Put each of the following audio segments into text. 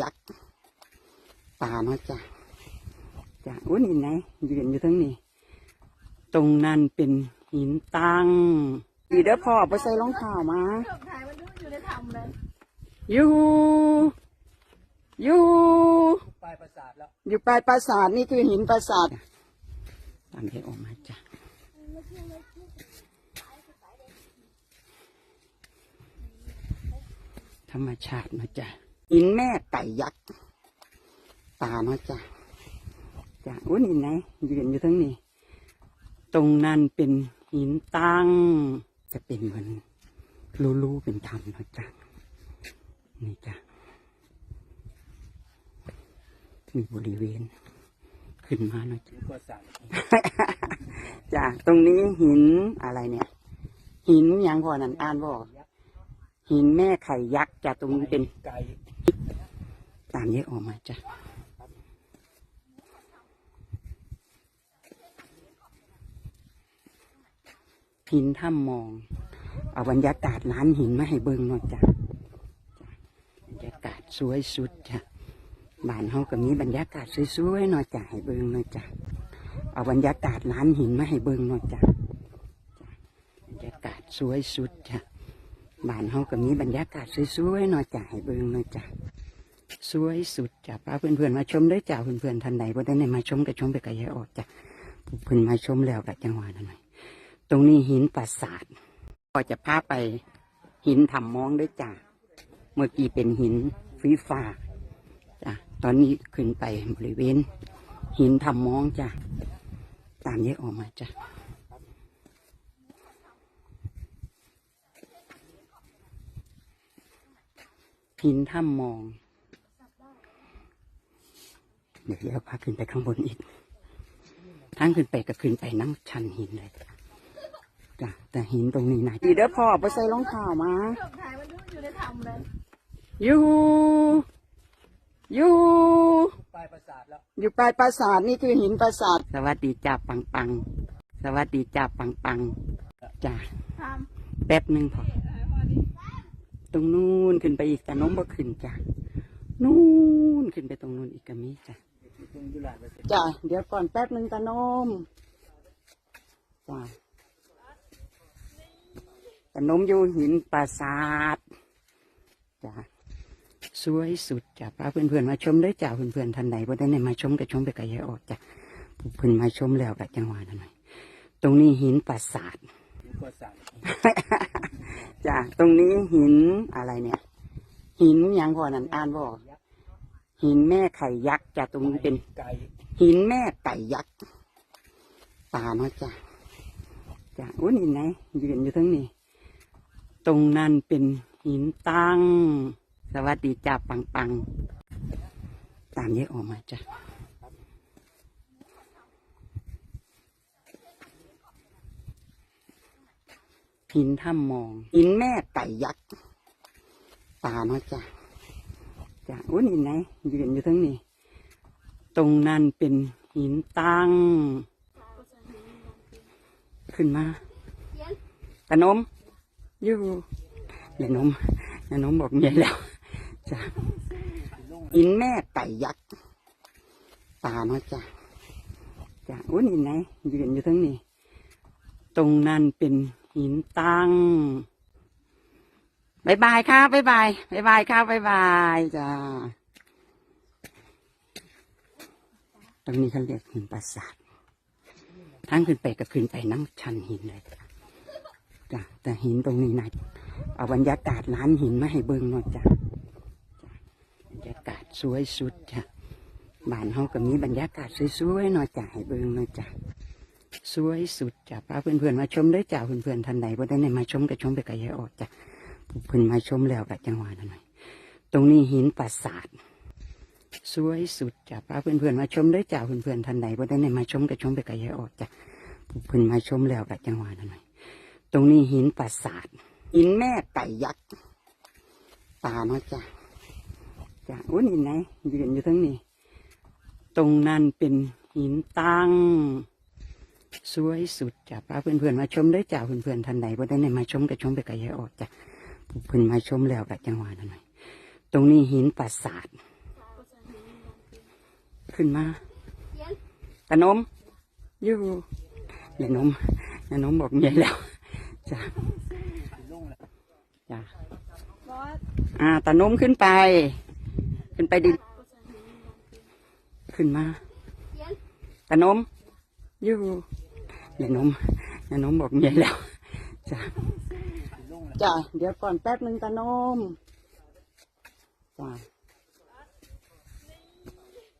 ยักษ์ป่าเนาะจ้ะจ้ะอุ้ยนี่ไหนยืนอยู่ทั้งนี้ ตรงนั้นเป็นหินตั้งดีเด้อพ่อไปใส่รองเท้ามาถ่ายมันดูอยู่ในถ้ำเลยอยู่อยู่ปลายประสาทแล้วอยู่ปลายปราสาทนี่คือหินปราสาทตามที่ออกมาจ้ะธรรมชาติเนาะจ้ะ หินแม่ไก่ยักษ์ป่าเนาะจ้ะจ้ะอุ้ยนี่ไหนยืนอยู่ทั้งนี้ ตรงนั้นเป็นหินตั้ง จะเป็นเหมือนรูๆเป็นธรรมเนาะจ้ะนี่จ้ะมีบริเวณ ขึ้นมาหน่อยจ้ะตรงนี้หินอะไรเนี่ย หินยังพอนันอ่านบอก หินแม่ไข่ยักษ์จ้ะตรงนี้เป็นไก่ตามแยกออกมาจ้ะหินถ้ำมอง เอาบรรยากาศร้านหินมาให้เบิ่งหน่อยจ้ะบรรยากาศสวยสุดจ้ะบ้านเฮาก็มีบรรยากาศสวยๆหน่อยจ้ะให้เบิ่งหน่อยจ้ะเอาบรรยากาศร้านหินมาให้เบิ่งหน่อยจ้ะบรรยากาศสวยสุดจ้ะ บ้านเฮาก็มีบรรยากาศสวยๆหน่อยจ้ะให้เบิ่งหน่อยจ้ะสวยสุดจ้ะพาเพื่อนๆมาชมด้จ้าเพื่อนๆท่านใดว่าได้ในมาชมก็ชมไปกระยายออกจ้ะเพื่อนมาชมแล้วกับจังหวะนั้นหน่อยตรงนี้หินปราสาทก็จะพาไปหินทำมองด้วยจ้ะเมื่อกี้เป็นหินฟีฟ้าจ้ะตอนนี้ขึ้นไปบริเวณหินทำมองจ้ะตามแยกออกมาจ้ะ หินถ้ำมอง เดี๋ยวเดี๋ยวพาขึ้นไปข้างบนอีกทางขึ้นไปก็ขึ้นไปน้ำชันหินเลยจ้ะแต่หินตรงนี้นะดีเด้อพ่อไปใส่รองเท้ามาถ่ายมันดูอยู่ในถ้ำเลยอยู่อยู่ปลายประสาทแล้วอยู่ปลายปราสาทนี่คือหินปราสาท สวัสดีจ้าปังปัง สวัสดีจ้าปังปังจ้าถ้แป๊บหนึ่งพอ ตรงนู้นขึ้นไปอีกแต่น้มบ่ขึ้นจ้ะนู้นขึ้นไปตรงนู้นอีกก็มีจ้ะจ้ะเดี๋ยวก่อนแป๊บหนึ่งตาโนมจ้ะตาโนมอยู่หินปราสาทจ้ะสวยสุดจ้ะพาเพื่อนๆมาชมได้จ้ะเพื่อนๆท่านใดว่ได้ในมาชมก็ชมไปกระยายออกจ้ะเพื่อนมาชมแล้วกับจังหวะนั้นหน่อยตรงนี้หินปราสาท ถึงก็สั่งจ้ะตรงนี้หินอะไรเนี่ย หินหยังพอนันอ่านบอกหินแม่ไข่ยักษ์จ้ะตรงนี้เป็น ไก่หินแม่ไก่ยักษ์ป่าเนาะจ้ะจ้ะอุ้ยนี่ไหนยืนอยู่ทั้งนี้ ตรงนั้นเป็นหินตั้ง สวัสดีจ้าปังปังตามแยกออกมาจ้ะ หินถ้ำมอง หินแม่ไก่ยักษ์ป่าเนาะจ้ะจ้ะอุ้ยนี่ไหนยืนอยู่ทั้งนี้ ตรงนั้นเป็นหินตั้ง ขึ้นมาตะนมอยู่อย่านมยานมบอกเมียแล้วจ้ะหินแม่ไก่ยักษ์ป่าเนาะจ้ะจ้ะอุ้ยนี่ไหนยืนอยู่ทั้งนี้ ตรงนั้นเป็น หินตั้งบายบายครับบายบายบายบายครับบายบายจ้าตรงนี้เขาเรียกหินปราสาททางขึ้นไปก็ขึ้นไปน้ำชันหินเลยจ้ะแต่หินตรงนี้นะเอาบรรยากาศร้านหินมาให้เบิ่งหน่อยจ้ะบรรยากาศสวยสุดจ้ะบ้านเฮาก็มีบรรยากาศสวยๆหน่อยจ้ะให้เบิ่งหน่อยจ้ะ สวยสุดจ้ะพาเพื่อนๆมาชมได้อจ้ะเพื่อนๆท่านใดว่ได้ในมาชมก็ชมไปกระยายออกจ้ะเพื่อนมาชมแล้วกับจังหวะนั้นหน่อยตรงนี้หินปราสาทสวยสุดจ้ะพาเพื่อนๆมาชมได้อจ้าเพื่อนๆท่านใดว่ได้ในมาชมก็ชมไปกระยายออกจ้ะเพื่อนมาชมแล้วกับจังหวะนั้นหน่อยตรงนี้หินปราสาทหินแม่ไก่ยักษ์ป่าเนาะจ้ะจ้ะอุ้ยนี่ไหนยืนอยู่ทั้งนี้ ตรงนั้นเป็นหินตั้ง สวยสุดจ้ะพาเพื่อนๆมาชมได้อจ้าเพื่อนๆท่านใดว่าได้ในมาชมก็ชมไปกระยายออกจ้ะเพื่อนมาชมแล้วกับจังหวะนั้นหน่อยตรงนี้หินปราสาทขึ้นมาตะนมยู่ย่านมย่านมบอกเมียแล้วจ้ะจ้ะอ่าตะนมขึ้นไป ขึ้นไปดินขึ้นมาตะนมอยู่ ยานมอย่านมบอกเมียแล้วจ้ะจ้ะเดี๋ยวก่อนแป๊บหนึ่งตะนมจ้ะ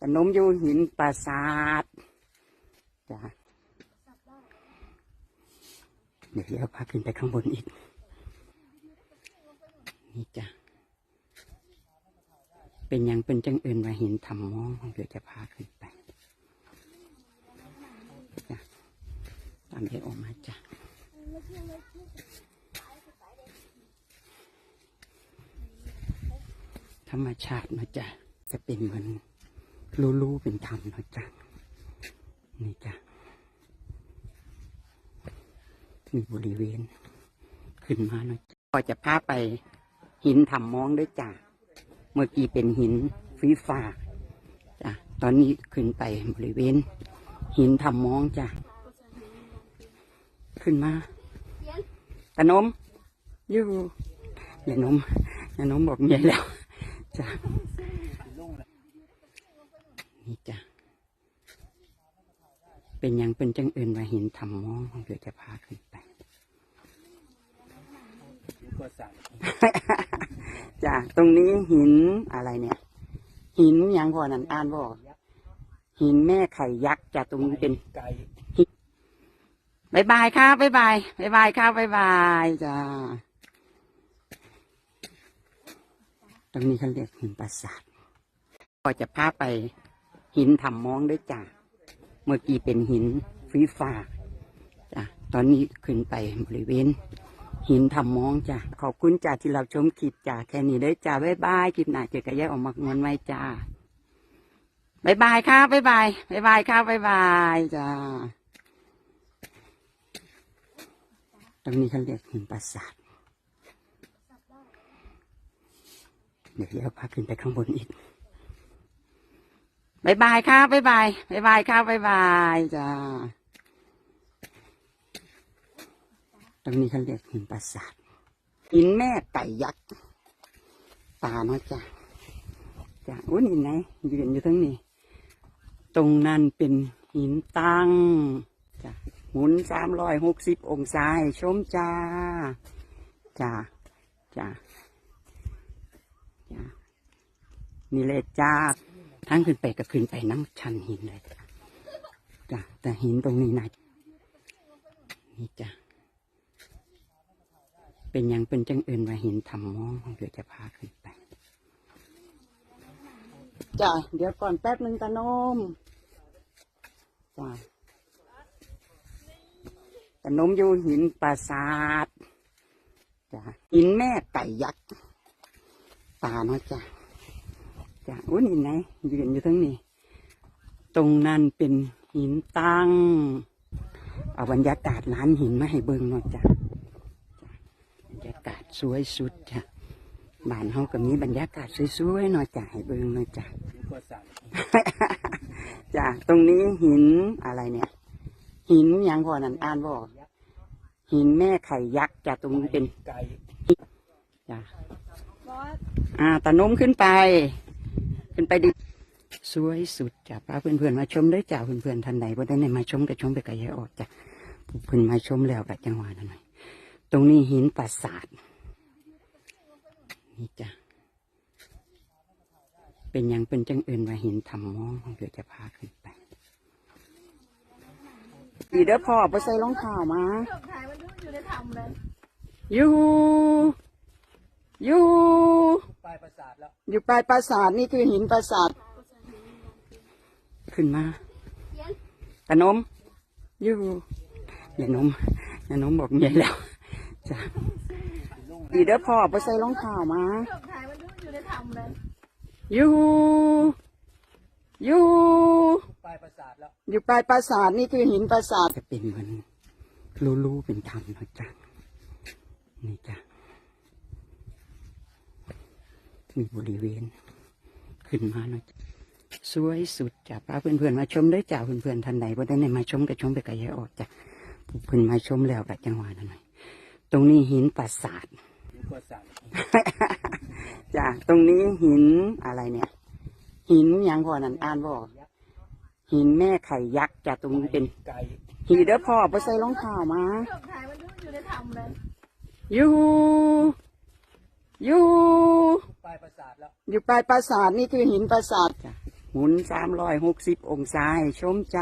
ตะนมอยู่หินปราสาทจ้ะเดี๋ยวเดี๋ยวพาขึ้นไปข้างบนอีก นี่จ้ะเป็นยังเป็นจังอื่นว่าเห็นทำมองเดี๋ยวจะพาขึ้นไปจ้ะ ตามเดี๋ยวออกมาจ้ะธรรมชาตินะจ๊ะจะเป็นเหมือนรู้ๆเป็นธรรมนะจ๊ะนี่จ้ะมีบริเวณ ขึ้นมานะจ๊ะก็จะพาไปหินทำมองด้วยจ้ะเมื่อกี้เป็นหินฟีฟ้าจ้ะตอนนี้ขึ้นไปบริเวณ หินทำมองจ้ะ ขึ้นมาตะนมอยู่อย่านมอย่านมบอกเมียแล้วจ้ะลงแล้วนี่จ้ะเป็นหยังเป็นจังอื่นว่าเห็นทำมองเดี๋ยวจะพาขึ้นไปอยู่กว่าสามจ้ะตรงนี้หินอะไรเนี่ย หินหยังพอนั่นอ่านบอกหินแม่ไข่ยักษ์จ้ะตรงนี้เป็นไก่ บายบายครับบายบายบายบายครับบายบายจ้าตรงนี้เขาเรียกหินปราสาทก็จะพาไปหินทำมองด้วยจ้าเมื่อกี้เป็นหินฟีฟ้าจ้ะตอนนี้ขึ้นไปบริเวณ หินทำมองจ้ะขอบคุณจ้าที่เราชมคลิปจ้าแค่นี้เด้จ้าบายบายคลิปหน้าเจอกันแยกออกมางวนไว้จ้าบายบายครับบายบายบายบายครับบายบายจ้า ต รงนี้เขาเรียกหินปราสาทเดี๋ยวเดี๋ยวพาขึ้นไปข้างบนอีกบายบายครับบายบายบายบายครับบายบายจ้าตรงนี้เขาเรียกหินปราสาทหินแม่ไก่ยักษ์ตาเนาะจ้ะจ้ะโอ้นี่ไงยืนอยู่ตรงนี้ ตรงนั้นเป็นหินตั้งจ้ะ หมุนสามร้อยหกสิบองศาให้ชมจ้าจ้าจ้าจ้านี่เลยจ้าทั้งขึ้นไปก็ขึ้นไปน้ำชันหินเลยจ้าแต่หินตรงนี้นะนี่จ้าเป็นยังเป็นจังอื่นว่าหินทำมองเดี๋ยวจะพาขึ้นไปจ้าเดี๋ยวก่อนแป๊บหนึ่งตาโนมจ้า นมอยู่หินปราสาทจ้ะหินแม่ไก่ยักษ์ตาเนาะจ้ะจ้ะโอ้นี่ไงยืนอยู่ตรงนี้ ตรงนั้นเป็นหินตั้ง เอาบรรยากาศร้านหินมาให้เบิ่งเนาะจ้ะจ้ะบรรยากาศสวยสุดจ้ะบ้านเฮาก็มีบรรยากาศสวยๆเนาะจ้ะให้เบิ่งเนาะจ้ะอยู่กว่าสามจ้ะตรงนี้หินอะไรเนี่ย หินยังพอนั่นอ่านบอก หินแม่ไข่ยักษ์จ้ะตรงนี้เป็นไก่จ้ะบอสอ่าตะนมขึ้นไป ขึ้นไปดิสวยสุดจ้ะป้าเพื่อนๆมาชมได้อจ้ะเพื่อนๆท่านใดบ่ได้ในมาชมก็ชมไปกับยายออกจ้ะเพื่อนมาชมแล้วกับจังหวะนั้นหน่อยตรงนี้หินปราสาทนี่จ้ะเป็นหยังเป็นจังอื่นว่าหินทำมองเดี๋ยวจะพาขึ้นไปดีเด้อพ่อไปใส่รองเท้ามา เครื่องถ่ายมันดูอยู่ในถ้ำเลยอยู่อยู่ปลายประสาทแล้ว อยู่ปลายปราสาทนี่คือหินปราสาท ขึ้นมาตะนมอยู่อย่านมอย่านมบอกเมียแล้วจ้ะลงดีเด้อพ่อไปใส่รองเท้ามาเครื่องถ่ายมันดูอยู่ในถ้ำเลยอยู่อยู่ปลายประสาทแล้ว อยู่ปลายปราสาทนี่คือหินปราสาทจะเป็นเหมือน รู้ๆเป็นธรรมนะจ๊ะนี่จ้ะมีบริเวณ ขึ้นมาหนะจ๊ะสวยสุดจ้ะพาเพื่อนๆมาชมได้จ้าเพื่อนๆท่านใดบ่ได้มาชมก็ชมไปกับยายออดจ้ะเพิ่อนมาชมแล้วแบบจังหวะนั้นหน่อยตรงนี้หินปราสาทหินปราสาทจ้ะตรงนี้หินอะไรเนี่ย หินยังพอนั่นอ่านบอกหินแม่ไข่ยักษ์จ้ะตรงนี้เป็น หีเด้อพ่อไปใส่รองเท้ามาอยู่อยู่อยู่ปลายปราสาทแล้วอยู่ปลายปราสาทนี่คือหินปราสาทจ้ะหมุนสามร้อยหกสิบองศาให้ชมจ้า